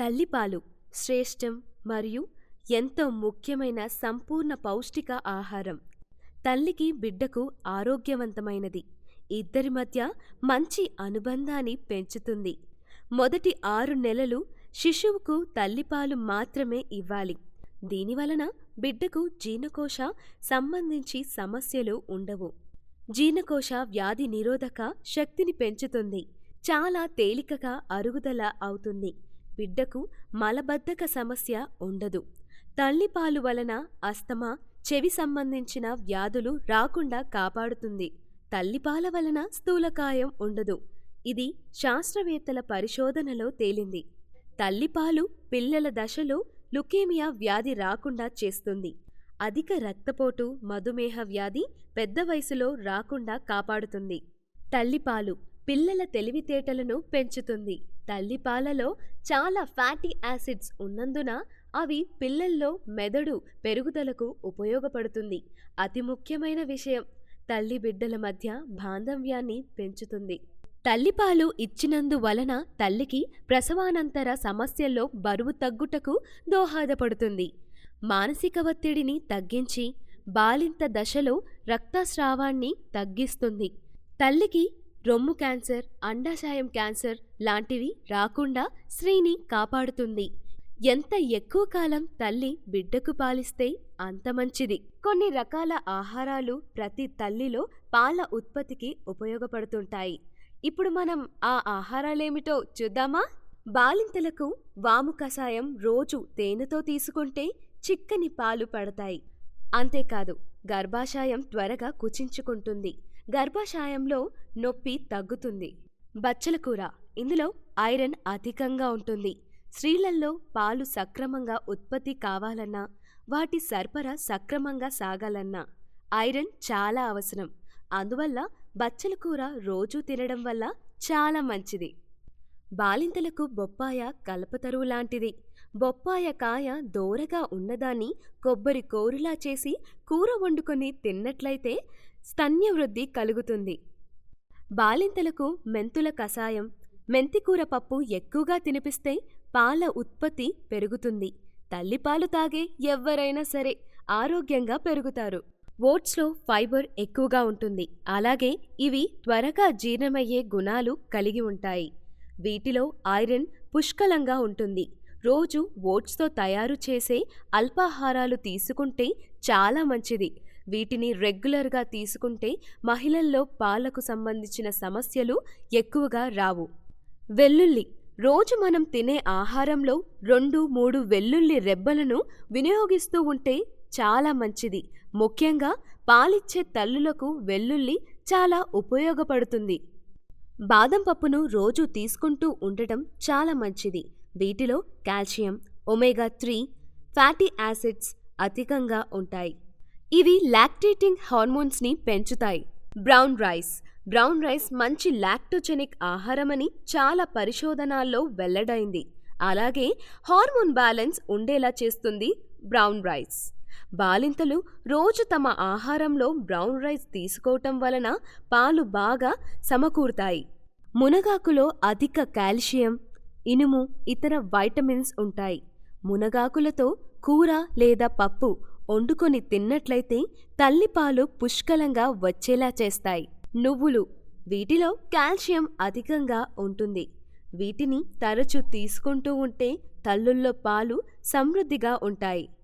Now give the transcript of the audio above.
తల్లిపాలు శ్రేష్టం మరియు ఎంతో ముఖ్యమైన సంపూర్ణ పౌష్టిక ఆహారం. తల్లికి బిడ్డకు ఆరోగ్యవంతమైనది. ఇద్దరి మధ్య మంచి అనుబంధాన్ని పెంచుతుంది. మొదటి ఆరు నెలలు శిశువుకు తల్లిపాలు మాత్రమే ఇవ్వాలి. దీనివలన బిడ్డకు జీర్ణకోశ సంబంధించి సమస్యలు ఉండవు. జీర్ణకోశ వ్యాధి నిరోధక శక్తిని పెంచుతుంది. చాలా తేలికగా అరుగుదల అవుతుంది. బిడ్డకు మలబద్ధక సమస్య ఉండదు. తల్లిపాలు వలన అస్తమా చెవి సంబంధించిన వ్యాధులు రాకుండా కాపాడుతుంది. తల్లిపాల వలన స్థూలకాయం ఉండదు. ఇది శాస్త్రవేత్తల పరిశోధనలో తేలింది. తల్లిపాలు పిల్లల దశలో లుకేమియా వ్యాధి రాకుండా చేస్తుంది. అధిక రక్తపోటు మధుమేహ వ్యాధి పెద్ద వయసులో రాకుండా కాపాడుతుంది. తల్లిపాలు పిల్లల తెలివితేటలను పెంచుతుంది. తల్లిపాలలో చాలా ఫ్యాటీ యాసిడ్స్ ఉన్నందున అవి పిల్లల్లో మెదడు పెరుగుదలకు ఉపయోగపడుతుంది. అతి ముఖ్యమైన విషయం తల్లి బిడ్డల మధ్య బాంధవ్యాన్ని పెంచుతుంది. తల్లిపాలు ఇచ్చినందువలన తల్లికి ప్రసవానంతర సమస్యల్లో బరువు తగ్గుటకు దోహదపడుతుంది. మానసిక ఒత్తిడిని తగ్గించి బాలింత దశలో రక్తస్రావాన్ని తగ్గిస్తుంది. తల్లికి రొమ్ము క్యాన్సర్ అండాశయం క్యాన్సర్ లాంటివి రాకుండా స్త్రీని కాపాడుతుంది. ఎంత ఎక్కువ కాలం తల్లి బిడ్డకు పాలిస్తే అంత మంచిది. కొన్ని రకాల ఆహారాలు ప్రతి తల్లిలో పాల ఉత్పత్తికి ఉపయోగపడుతుంటాయి. ఇప్పుడు మనం ఆ ఆహారాలేమిటో చూద్దామా? బాలింతలకు వాము కషాయం రోజు తేనెతో తీసుకుంటే చిక్కని పాలు పడతాయి. అంతేకాదు గర్భాశయం త్వరగా కుచించుకుంటుంది. గర్భాశయంలో నొప్పి తగ్గుతుంది. బచ్చల కూర ఇందులో ఐరన్ అధికంగా ఉంటుంది. స్త్రీలలో పాలు సక్రమంగా ఉత్పత్తి కావాలన్నా వాటి సరఫరా సక్రమంగా సాగాలన్నా ఐరన్ చాలా అవసరం. అందువల్ల బచ్చల కూర రోజూ తినడం వల్ల చాలా మంచిది. బాలింతలకు బొప్పాయ కలపతరువు లాంటిది. బొప్పాయ కాయ దోరగా ఉన్నదాన్ని కొబ్బరి కోరులా చేసి కూర వండుకొని తిన్నట్లయితే స్తన్యవృద్ధి కలుగుతుంది. బాలింతలకు మెంతుల కషాయం మెంతికూర పప్పు ఎక్కువగా తినిపిస్తే పాల ఉత్పత్తి పెరుగుతుంది. తల్లిపాలు తాగే ఎవ్వరైనా సరే ఆరోగ్యంగా పెరుగుతారు. ఓట్స్లో ఫైబర్ ఎక్కువగా ఉంటుంది. అలాగే ఇవి త్వరగా జీర్ణమయ్యే గుణాలు కలిగి ఉంటాయి. వీటిలో ఐరన్ పుష్కలంగా ఉంటుంది. రోజు ఓట్స్తో తయారు చేసే అల్పాహారాలు తీసుకుంటే చాలా మంచిది. వీటిని రెగ్యులర్గా తీసుకుంటే మహిళల్లో పాలకు సంబంధించిన సమస్యలు ఎక్కువగా రావు. వెల్లుల్లి. రోజు మనం తినే ఆహారంలో రెండు మూడు వెల్లుల్లి రెబ్బలను వినియోగిస్తూ ఉంటే చాలా మంచిది. ముఖ్యంగా పాలిచ్చే తల్లులకు వెల్లుల్లి చాలా ఉపయోగపడుతుంది. బాదం పప్పును రోజు తీసుకుంటూ ఉండటం చాలా మంచిది. వీటిలో calcium omega three fatty acids అధికంగా ఉంటాయి. ఇవి లాక్టేటింగ్ హార్మోన్స్ని పెంచుతాయి. Brown rice. బ్రౌన్ రైస్ మంచి లాక్టోజెనిక్ ఆహారమని చాలా పరిశోధనాల్లో వెల్లడైంది. అలాగే హార్మోన్ బ్యాలెన్స్ ఉండేలా చేస్తుంది బ్రౌన్ రైస్. బాలింతలు రోజు తమ ఆహారంలో బ్రౌన్ రైస్ తీసుకోవటం వలన పాలు బాగా సమకూరుతాయి. మునగాకులో అధిక కాల్షియం ఇనుము ఇతర వైటమిన్స్ ఉంటాయి. మునగాకులతో కూర లేదా పప్పు వండుకొని తిన్నట్లయితే తల్లిపాలు పుష్కలంగా వచ్చేలా చేస్తాయి. నువ్వులు వీటిలో కాల్షియం అధికంగా ఉంటుంది. వీటిని తరచు తీసుకుంటూ ఉంటే తల్లుల్లో పాలు సమృద్ధిగా ఉంటాయి.